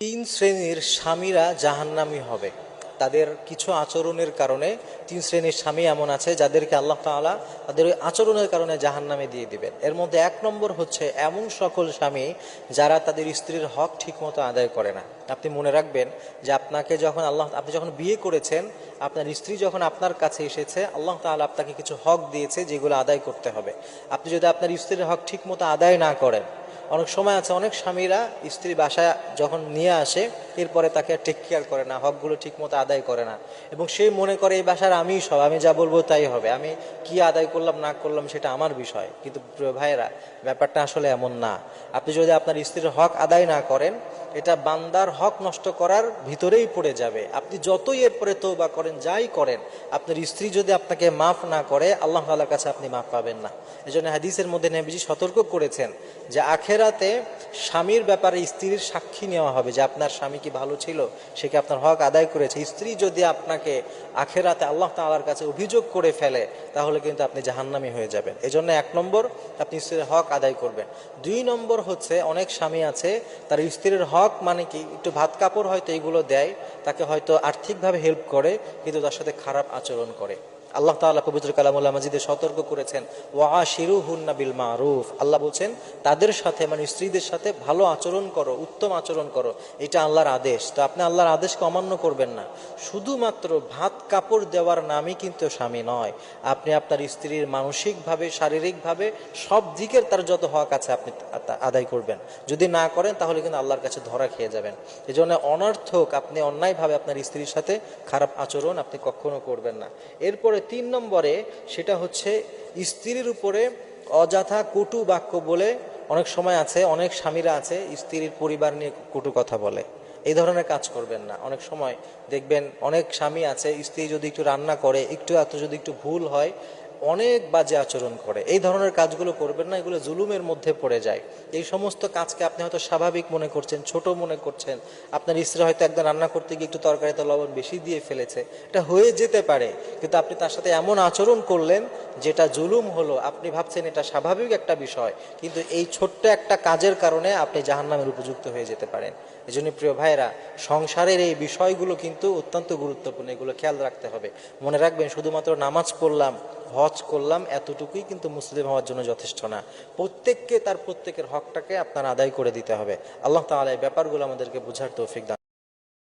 তিন শ্রেণির স্বামীরা জাহান্নামী হবে। তাদের কিছু আচরণের কারণে তিন শ্রেণির স্বামী এমন আছে যাদেরকে আল্লাহ তাআলা তাদের ওই আচরণের কারণে জাহান্নামে দিয়ে দিবেন। এর মধ্যে এক নম্বর হচ্ছে এমন সকল স্বামী যারা তাদের স্ত্রীর হক ঠিকমতো আদায় করে না। আপনি মনে রাখবেন যে আপনাকে যখন আল্লাহ, আপনি যখন বিয়ে করেছেন, আপনার স্ত্রী যখন আপনার কাছে এসেছে, আল্লাহ তাআলা আপনাকে কিছু হক দিয়েছে যেগুলো আদায় করতে হবে। আপনি যদি আপনার স্ত্রীর হক ঠিকমতো আদায় না করেন অনেক সময় আছে, অনেক স্বামীরা স্ত্রী বাসা যখন নিয়ে আসে, এরপরে তাকে টেক কেয়ার করে না, হকগুলো ঠিকমতো আদায় করে না। এবং সেই মনে করে, এই বাসার আমিই সব, আমি যা বলব তাই হবে। আমি কি আদায় করলাম, না করলাম, সেটা আমার বিষয়। কিন্তু ভাইয়েরা, ব্যাপারটা আসলে এমন না। আপনি যদি আপনার স্ত্রীর হক আদায় না করেন এটা বান্দার হক নষ্ট করার ভিতরেই পড়ে যাবে। আপনি যতই এরপরে তৌবা করেন, যাই করেন, আপনার স্ত্রী যদি আপনাকে মাফ না করে, আল্লাহ তাআলার কাছে আপনি মাফ পাবেন না। এই জন্য হাদিসের মধ্যে নেবিজি সতর্ক করেছেন যে আখেরাতে স্বামীর ব্যাপারে স্ত্রীর সাক্ষী নেওয়া হবে যে আপনার স্বামী কি ভালো ছিল, সে কি আপনার হক আদায় করেছে। স্ত্রী যদি আপনাকে আখেরাতে আল্লাহ তালার কাছে অভিযোগ করে ফেলে, তাহলে কিন্তু আপনি জাহান্নামী হয়ে যাবেন। এই জন্য এক নম্বর, আপনি স্ত্রীর হক আদায় করবেন। দুই নম্বর হচ্ছে, অনেক স্বামী আছে, তার স্ত্রীর হক মানে কি, একটু ভাত কাপড় হয়তো এগুলো দেয়, তাকে হয়তো আর্থিকভাবে হেল্প করে, কিন্তু তার সাথে খারাপ আচরণ করে। আল্লাহ তাআলা পবিত্র কালামুল্লাহ মাজিদে সতর্ক করেছেন ওয়া শিরু হুন্না বিল মারুফ। আল্লাহ বলছেন, তাদের সাথে মানে স্ত্রীদের সাথে ভালো আচরণ করো, উত্তম আচরণ করো, এটা আল্লাহর আদেশ। তো আপনি আল্লাহর আদেশকে অমান্য করবেন না। শুধুমাত্র ভাত কাপড় দেওয়ার নামই কিন্তু স্বামী নয়, আপনি আপনার স্ত্রীর মানসিকভাবে, শারীরিকভাবে সব দিকের তার যত হক আছে আপনি আদায় করবেন। যদি না করেন, তাহলে কিন্তু আল্লাহর কাছে ধরা খেয়ে যাবেন। এই জন্য অনর্থক আপনি অন্যায়ভাবে আপনার স্ত্রীর সাথে খারাপ আচরণ আপনি কখনো করবেন না। এরপরে তিন নম্বরে সেটা হচ্ছে স্ত্রীর উপরে অযথা কটু বাক্য বলে অনেক সময় আছে, অনেক স্বামীরা আছে স্ত্রীর পরিবার নিয়ে কটু কথা বলে। এই ধরনের কাজ করবেন না। অনেক সময় দেখবেন অনেক স্বামী আছে, স্ত্রী যদি একটু রান্না করে, একটু এত যদি একটু ভুল হয় অনেক বাজে আচরণ করে। এই ধরনের কাজগুলো করবেন না, এগুলো জুলুমের মধ্যে পড়ে যায়। এই সমস্ত কাজকে আপনি হয়তো স্বাভাবিক মনে করছেন, ছোট মনে করছেন। আপনার স্ত্রী হয়তো একদম রান্না করতে গিয়ে একটু তরকারিতে লবণ বেশি দিয়ে ফেলেছে। এটা হয়ে যেতে পারে, কিন্তু আপনি তার সাথে এমন আচরণ করলেন যেটা জুলুম হলো। আপনি ভাবছেন এটা স্বাভাবিক একটা বিষয়, কিন্তু এই ছোট্ট একটা কাজের কারণে আপনি জাহান্নামের উপযুক্ত হয়ে যেতে পারেন। এই জন্য প্রিয় ভাইরা সংসারের এই বিষয়গুলো কিন্তু অত্যন্ত গুরুত্বপূর্ণ, এগুলো খেয়াল রাখতে হবে। মনে রাখবেন, শুধুমাত্র নামাজ পড়লাম হজ করলাম এতটুকুই, কিন্তু মুসলিম হওয়ার জন্য যথেষ্ট না। প্রত্যেককে তার প্রত্যেকের হকটাকে আপনার আদায় করে দিতে হবে। আল্লাহ তাহলে এই ব্যাপারগুলো আমাদেরকে বোঝার তৌফিক দান